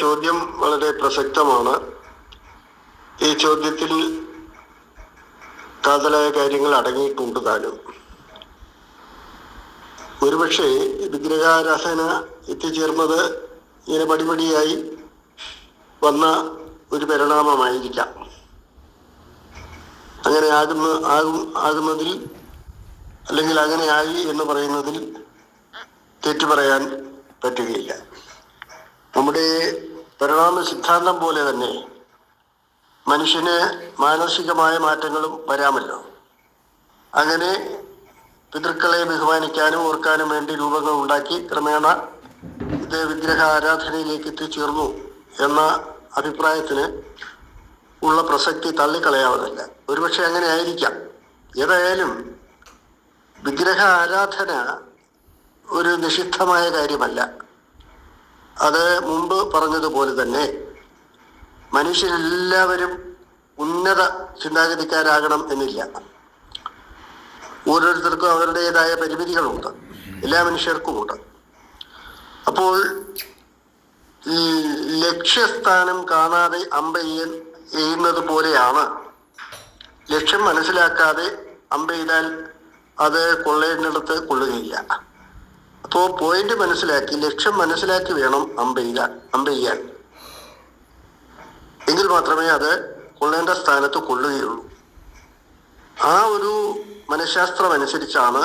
ചോദ്യം വളരെ പ്രസക്തമാണ്. ഈ ചോദ്യത്തിൽ കാതലായ കാര്യങ്ങൾ അടങ്ങിയിട്ടുണ്ട് താനും. ഒരുപക്ഷെ വിഗ്രഹാരാധന എത്തിച്ചേർന്നത് ഇങ്ങനെ പടിപടിയായി വന്ന ഒരു പരിണാമമായിരിക്കാം. അങ്ങനെ ആകുന്ന ആകും ആകുന്നതിൽ അല്ലെങ്കിൽ അങ്ങനെ ആയി എന്ന് പറയുന്നതിൽ തെറ്റു പറയാൻ പറ്റുകയില്ല. നമ്മുടെ പരിണാമ സിദ്ധാന്തം പോലെ തന്നെ മനുഷ്യന് മാനസികമായ മാറ്റങ്ങളും വരാമല്ലോ. അങ്ങനെ പിതൃക്കളെ ബഹുമാനിക്കാനും ഓർക്കാനും വേണ്ടി രൂപങ്ങൾ ഉണ്ടാക്കി ക്രമേണ ഇത് വിഗ്രഹ ആരാധനയിലേക്ക് എത്തിച്ചേർന്നു എന്ന അഭിപ്രായത്തിന് ഉള്ള പ്രസക്തി തള്ളിക്കളയാവുന്നില്ല. ഒരുപക്ഷെ അങ്ങനെ ആയിരിക്കാം. ഏതായാലും വിഗ്രഹ ആരാധന ഒരു നിഷിദ്ധമായ കാര്യമല്ല. അത് മുമ്പ് പറഞ്ഞതുപോലെ തന്നെ മനുഷ്യരെല്ലാവരും ഉന്നത ചിന്താഗതിക്കാരാകണം എന്നില്ല. ഓരോരുത്തർക്കും അവരുടേതായ പരിമിതികളുണ്ട്. എല്ലാ മനുഷ്യർക്കും ഉണ്ട് അപ്പോൾ ഈ ലക്ഷ്യസ്ഥാനം കാണാതെ അമ്പെയ്യൻ ചെയ്യുന്നത് പോലെയാണ്. ലക്ഷ്യം മനസ്സിലാക്കാതെ അമ്പെയ്താൽ അത് കൊള്ളേണ്ടിടത്ത് കൊള്ളുകയില്ല. അപ്പോൾ പോയിന്റ് മനസ്സിലാക്കി ലക്ഷ്യം മനസ്സിലാക്കി വേണം അമ്പെയ്യാൻ അമ്പെയ്യാൻ. എങ്കിൽ മാത്രമേ അത് കൊള്ളേണ്ട സ്ഥാനത്ത് കൊള്ളുകയുള്ളൂ. ആ ഒരു മനഃശാസ്ത്രം അനുസരിച്ചാണ്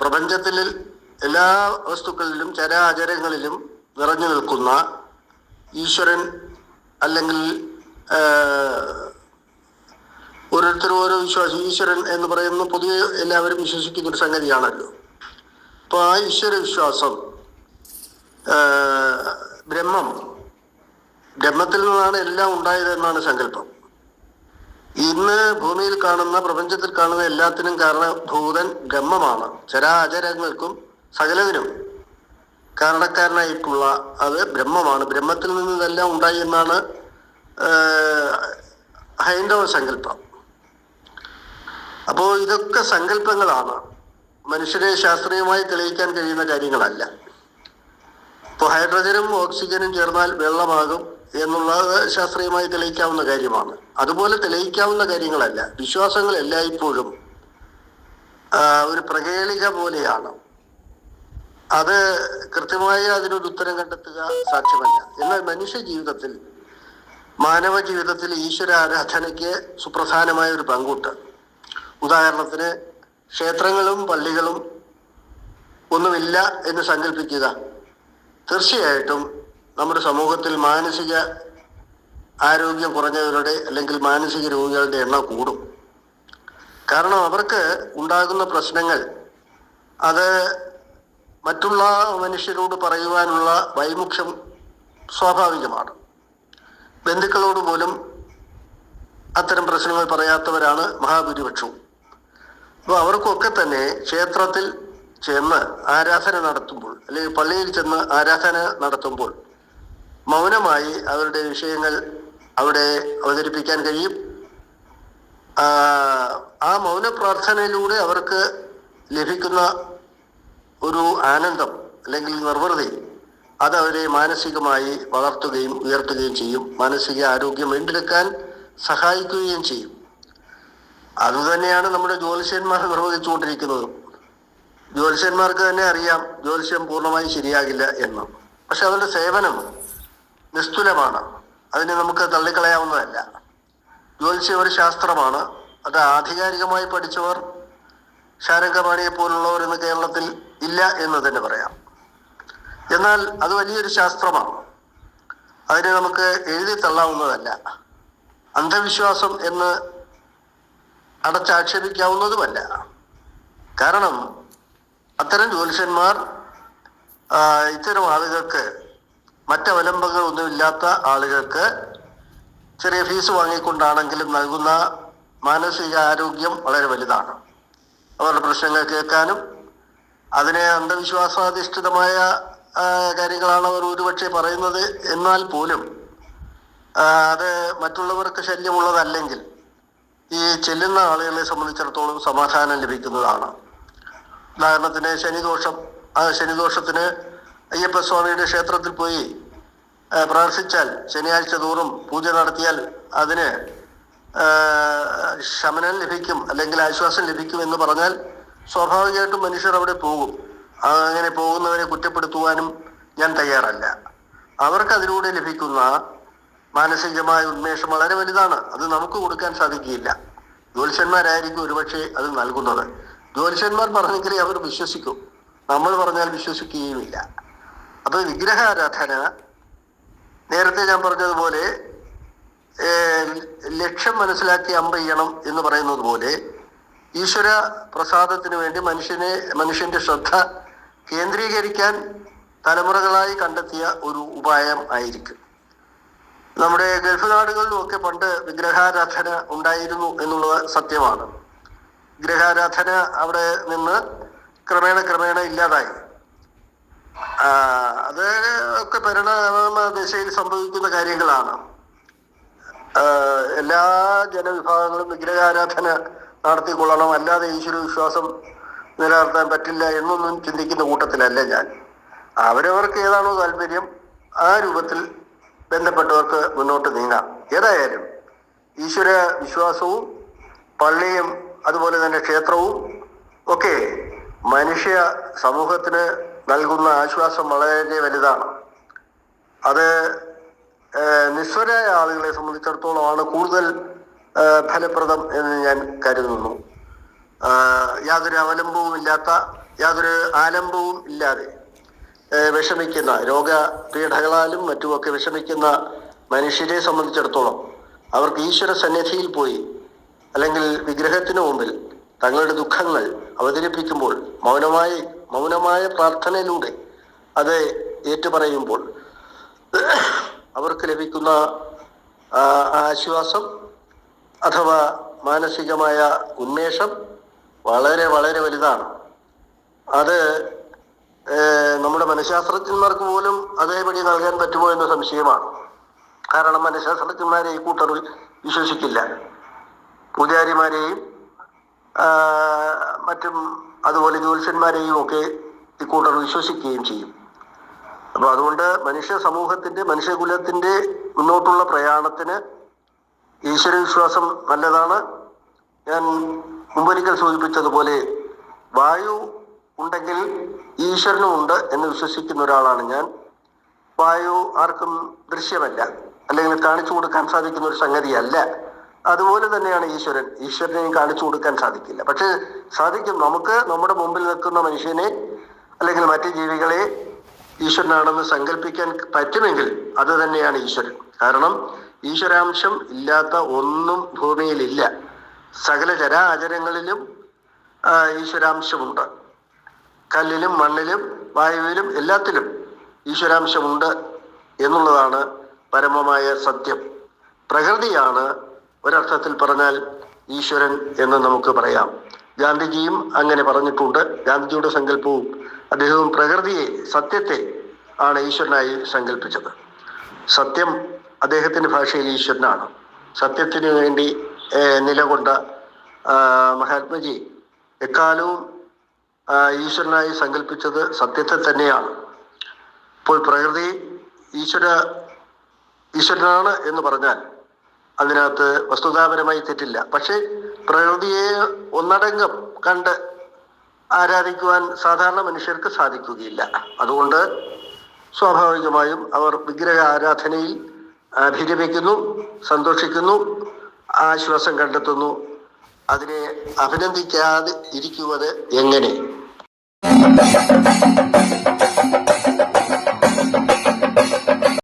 പ്രപഞ്ചത്തിൽ എല്ലാ വസ്തുക്കളിലും ചരാചരങ്ങളിലും നിറഞ്ഞു നിൽക്കുന്ന ഈശ്വരൻ അല്ലെങ്കിൽ ഓരോരുത്തരും ഓരോ വിശ്വാസം ഈശ്വരൻ എന്ന് പറയുന്ന പൊതുവെ എല്ലാവരും വിശ്വസിക്കുന്ന ഒരു സംഗതിയാണല്ലോ. അപ്പോൾ ആ ഈശ്വര വിശ്വാസം ബ്രഹ്മം ബ്രഹ്മത്തിൽ നിന്നാണ് എല്ലാം ഉണ്ടായത് എന്നാണ് സങ്കല്പം. ഇന്ന് ഭൂമിയിൽ കാണുന്ന പ്രപഞ്ചത്തിൽ കാണുന്ന എല്ലാത്തിനും കാരണഭൂതൻ ബ്രഹ്മമാണ്. ചരാചരങ്ങൾക്കും സകലതിനും കാരണക്കാരനായിട്ടുള്ള അത് ബ്രഹ്മമാണ്. ബ്രഹ്മത്തിൽ നിന്ന് ഇതെല്ലാം ഉണ്ടായി എന്നാണ് ഹൈന്ദവ സങ്കല്പം. അപ്പോൾ ഇതൊക്കെ സങ്കല്പങ്ങളാണ്. മനുഷ്യരെ ശാസ്ത്രീയമായി തെളിയിക്കാൻ കഴിയുന്ന കാര്യങ്ങളല്ല. ഇപ്പോൾ ഹൈഡ്രജനും ഓക്സിജനും ചേർന്നാൽ വെള്ളമാകും. എന്നുള്ളത് ശാസ്ത്രീയമായി തെളിയിക്കാവുന്ന കാര്യമാണ്. അതുപോലെ തെളിയിക്കാവുന്ന കാര്യങ്ങളല്ല. വിശ്വാസങ്ങൾ എല്ലായ്പ്പോഴും ഒരു പ്രകേളിക പോലെയാണ്. അത് കൃത്യമായി അതിനൊരു ഉത്തരം കണ്ടെത്തുക സാധ്യമല്ല. എന്നാൽ മനുഷ്യ ജീവിതത്തിൽ മാനവ ജീവിതത്തിൽ ഈശ്വര ആരാധനയ്ക്ക് സുപ്രധാനമായ ഒരു പങ്കുണ്ട്. ഉദാഹരണത്തിന് ക്ഷേത്രങ്ങളും പള്ളികളും ഒന്നുമില്ല എന്ന് സങ്കല്പിക്കുക തീർച്ചയായിട്ടും നമ്മുടെ സമൂഹത്തിൽ മാനസിക ആരോഗ്യം കുറഞ്ഞവരുടെ അല്ലെങ്കിൽ മാനസിക രോഗികളുടെ എണ്ണം കൂടും. കാരണം അവർക്ക് ഉണ്ടാകുന്ന പ്രശ്നങ്ങൾ അത് മറ്റുള്ള മനുഷ്യരോട് പറയുവാനുള്ള വൈമുഖ്യം സ്വാഭാവികമാണ്. ബന്ധുക്കളോട് പോലും അത്തരം പ്രശ്നങ്ങൾ പറയാത്തവരാണ് മഹാഭൂരിപക്ഷവും. അപ്പോൾ അവർക്കൊക്കെ തന്നെ ക്ഷേത്രത്തിൽ ചെന്ന് ആരാധന നടത്തുമ്പോൾ അല്ലെങ്കിൽ പള്ളിയിൽ ചെന്ന് ആരാധന നടത്തുമ്പോൾ മൗനമായി അവരുടെ വിഷയങ്ങൾ അവിടെ അവതരിപ്പിക്കാൻ കഴിയും. ആ, മൗന പ്രാർത്ഥനയിലൂടെ അവർക്ക് ലഭിക്കുന്ന ഒരു ആനന്ദം അല്ലെങ്കിൽ നിർവൃതി അത് അവരെ മാനസികമായി വളർത്തുകയും ഉയർത്തുകയും ചെയ്യും. മാനസിക ആരോഗ്യം വീണ്ടെടുക്കാൻ സഹായിക്കുകയും ചെയ്യും. അതുതന്നെയാണ് നമ്മുടെ ജ്യോതിഷന്മാർ നിർവഹിച്ചുകൊണ്ടിരിക്കുന്നത്. ജ്യോതിഷന്മാർക്ക് തന്നെ അറിയാം ജ്യോതിഷം പൂർണമായി ശരിയാകില്ല എന്ന്. പക്ഷെ അവരുടെ സേവനം നിസ്തുലമാണ്. അതിനെ നമുക്ക് തള്ളിക്കളയാവുന്നതല്ല. ജ്യോതിഷം ഒരു ശാസ്ത്രമാണ്. അത് ആധികാരികമായി പഠിച്ചവർ ശാരംഗപാണിയെ പോലുള്ളവർ ഇന്ന് കേരളത്തിൽ ഇല്ല എന്ന് തന്നെ പറയാം. എന്നാൽ അത് വലിയൊരു ശാസ്ത്രമാണ്. അതിനെ നമുക്ക് എഴുതി തള്ളാവുന്നതല്ല. അന്ധവിശ്വാസം എന്ന് അടച്ചാക്ഷേപിക്കാവുന്നതുമല്ല. കാരണം അത്തരം ജ്യോതിഷന്മാർ ഇത്തരം ആളുകൾക്ക് മറ്റവലംബങ്ങളൊന്നുമില്ലാത്ത ആളുകൾക്ക് ചെറിയ ഫീസ് വാങ്ങിക്കൊണ്ടാണെങ്കിലും നൽകുന്ന മാനസിക ആരോഗ്യം വളരെ വലുതാണ്. അവരുടെ പ്രശ്നങ്ങൾ കേൾക്കാനും അതിനെ അന്ധവിശ്വാസാധിഷ്ഠിതമായ കാര്യങ്ങളാണ് അവർ ഒരുപക്ഷെ പറയുന്നത് എന്നാൽ പോലും അത് മറ്റുള്ളവർക്ക് ശല്യമുള്ളതല്ലെങ്കിൽ ഈ ചെല്ലുന്ന ആളുകളെ സംബന്ധിച്ചിടത്തോളം സമാധാനം ലഭിക്കുന്നതാണ്. ഉദാഹരണത്തിന് ശനിദോഷം ആ ശനിദോഷത്തിന് അയ്യപ്പസ്വാമിയുടെ ക്ഷേത്രത്തിൽ പോയി പ്രാർത്ഥിച്ചാൽ ശനിയാഴ്ച തോറും പൂജ നടത്തിയാൽ അതിന് ശമനം ലഭിക്കും അല്ലെങ്കിൽ ആശ്വാസം ലഭിക്കും എന്ന് പറഞ്ഞാൽ സ്വാഭാവികമായിട്ടും മനുഷ്യർ അവിടെ പോകും. അങ്ങനെ പോകുന്നവരെ കുറ്റപ്പെടുത്തുവാനും ഞാൻ തയ്യാറല്ല. അവർക്ക് അതിലൂടെ ലഭിക്കുന്ന മാനസികമായ ഉന്മേഷം വളരെ വലുതാണ്. അത് നമുക്ക് കൊടുക്കാൻ സാധിക്കുകയില്ല. ജ്യോത്സ്യന്മാരായിരിക്കും ഒരുപക്ഷെ അത് നൽകുന്നത്. ജ്യോത്സ്യന്മാർ പറഞ്ഞെങ്കിലേ അവർ വിശ്വസിക്കും. നമ്മൾ പറഞ്ഞാൽ വിശ്വസിക്കുകയുമില്ല. അപ്പൊ വിഗ്രഹാരാധന. നേരത്തെ ഞാൻ പറഞ്ഞതുപോലെ ലക്ഷ്യം മനസ്സിലാക്കി അമ്പ ചെയ്യണം എന്ന് പറയുന്നത് പോലെ ഈശ്വര പ്രസാദത്തിന് വേണ്ടി മനുഷ്യനെ മനുഷ്യന്റെ ശ്രദ്ധ കേന്ദ്രീകരിക്കാൻ തലമുറകളായി കണ്ടെത്തിയ ഒരു ഉപായം ആയിരിക്കും. നമ്മുടെ ഗൾഫ് നാടുകളിലും ഒക്കെ പണ്ട് വിഗ്രഹാരാധന ഉണ്ടായിരുന്നു എന്നുള്ളത് സത്യമാണ്. വിഗ്രഹാരാധന അവിടെ നിന്ന് ക്രമേണ ക്രമേണ ഇല്ലാതായി. അത് ഒക്കെ പരിണാമ ദിശയിൽ സംഭവിക്കുന്ന കാര്യങ്ങളാണ്. എല്ലാ ജനവിഭാഗങ്ങളും വിഗ്രഹാരാധന നടത്തിക്കൊള്ളണം. അല്ലാതെ ഈശ്വര വിശ്വാസം നിലനിർത്താൻ പറ്റില്ല എന്നൊന്നും ചിന്തിക്കുന്ന കൂട്ടത്തിലല്ല ഞാൻ. അവരവർക്ക് ഏതാണോ താല്പര്യം ആ രൂപത്തിൽ ബന്ധപ്പെട്ടവർക്ക് മുന്നോട്ട് നീങ്ങാം. ഏതായാലും ഈശ്വര വിശ്വാസവും പള്ളിയും അതുപോലെ തന്നെ ക്ഷേത്രവും ഒക്കെ മനുഷ്യ സമൂഹത്തിന് നൽകുന്ന ആശ്വാസം വളരെ വലുതാണ്. അത് നിസ്വരായ ആളുകളെ സംബന്ധിച്ചിടത്തോളമാണ് കൂടുതൽ ഫലപ്രദം എന്ന് ഞാൻ കരുതുന്നു. യാതൊരു അവലംബവും ഇല്ലാത്ത യാതൊരു ആലംബവും ഇല്ലാതെ വിഷമിക്കുന്ന രോഗ രോഗപീഠകളാലും മറ്റുമൊക്കെ വിഷമിക്കുന്ന മനുഷ്യരെ സംബന്ധിച്ചിടത്തോളം അവർക്ക് ഈശ്വര സന്നിധിയിൽ പോയി അല്ലെങ്കിൽ വിഗ്രഹത്തിന് മുമ്പിൽ തങ്ങളുടെ ദുഃഖങ്ങൾ അവതരിപ്പിക്കുമ്പോൾ മൗനമായി മൗനമായ പ്രാർത്ഥനയിലൂടെ അത് ഏറ്റുപറയുമ്പോൾ അവർക്ക് ലഭിക്കുന്ന ആശ്വാസം അഥവാ മാനസികമായ ഉന്മേഷം വളരെ വളരെ വലുതാണ്. അത് നമ്മുടെ മനഃശാസ്ത്രജ്ഞന്മാർക്ക് പോലും അതേപടി നൽകാൻ പറ്റുമോ എന്ന സംശയമാണ്. കാരണം മനഃശാസ്ത്രജ്ഞന്മാരെ ഈ കൂട്ടർ വിശ്വസിക്കില്ല. പൂജാരിമാരെയും മറ്റും അതുപോലെ ജ്യോത്സ്യന്മാരെയും ഒക്കെ ഇക്കൂട്ടർ കൂട്ടർ വിശ്വസിക്കുകയും ചെയ്യും. അപ്പൊ അതുകൊണ്ട് മനുഷ്യ സമൂഹത്തിന്റെ മനുഷ്യകുലത്തിന്റെ മുന്നോട്ടുള്ള പ്രയാണത്തിന് ഈശ്വരവിശ്വാസം നല്ലതാണ്. ഞാൻ മുമ്പൊരിക്കൽ സൂചിപ്പിച്ചതുപോലെ വായു ഉണ്ടെങ്കിൽ ഈശ്വരനും ഉണ്ട് എന്ന് വിശ്വസിക്കുന്ന ഒരാളാണ് ഞാൻ. വായു ആർക്കും ദൃശ്യമല്ല അല്ലെങ്കിൽ കാണിച്ചു കൊടുക്കാൻ സാധിക്കുന്ന ഒരു സംഗതിയല്ല. അതുപോലെ തന്നെയാണ് ഈശ്വരൻ. ഈശ്വരനെയും കാണിച്ചു കൊടുക്കാൻ സാധിക്കില്ല. പക്ഷെ സാധിക്കും. നമുക്ക് നമ്മുടെ മുമ്പിൽ നിൽക്കുന്ന മനുഷ്യനെ അല്ലെങ്കിൽ മറ്റു ജീവികളെ ഈശ്വരനാണെന്ന് സങ്കല്പിക്കാൻ പറ്റുമെങ്കിൽ അത് തന്നെയാണ് ഈശ്വരൻ. കാരണം ഈശ്വരാംശം ഇല്ലാത്ത ഒന്നും ഭൂമിയിലില്ല. സകല ചരാചരങ്ങളിലും ആ, ഈശ്വരാംശമുണ്ട്. കല്ലിലും മണ്ണിലും വായുവിലും എല്ലാത്തിലും ഈശ്വരാംശമുണ്ട് എന്നുള്ളതാണ് പരമമായ സത്യം. പ്രകൃതിയാണ് ഒരർത്ഥത്തിൽ പറഞ്ഞാൽ ഈശ്വരൻ എന്ന് നമുക്ക് പറയാം. ഗാന്ധിജിയും അങ്ങനെ പറഞ്ഞിട്ടുണ്ട്. ഗാന്ധിജിയുടെ സങ്കല്പവും അദ്ദേഹവും പ്രകൃതിയെ സത്യത്തെ ആണ് ഈശ്വരനായി സങ്കല്പിച്ചത് സത്യം അദ്ദേഹത്തിന്റെ ഭാഷയിൽ ഈശ്വരനാണ്. സത്യത്തിന് വേണ്ടി നിലകൊണ്ട മഹാത്മജി എക്കാലവും ഈശ്വരനായി സങ്കല്പിച്ചത് സത്യത്തെ തന്നെയാണ്. ഇപ്പോൾ പ്രകൃതി ഈശ്വര ഈശ്വരനാണ് എന്ന് പറഞ്ഞാൽ അതിനകത്ത് വസ്തുതാപരമായി തെറ്റില്ല. പക്ഷേ പ്രകൃതിയെ ഒന്നടങ്കം കണ്ട് ആരാധിക്കുവാൻ സാധാരണ മനുഷ്യർക്ക് സാധിക്കുകയില്ല. അതുകൊണ്ട് സ്വാഭാവികമായും അവർ വിഗ്രഹ ആരാധനയിൽ അഭിരമിക്കുന്നു സന്തോഷിക്കുന്നു ആശ്വാസം കണ്ടെത്തുന്നു. അതിനെ അഭിനന്ദിക്കാതെ ഇരിക്കുന്നത് എങ്ങനെ?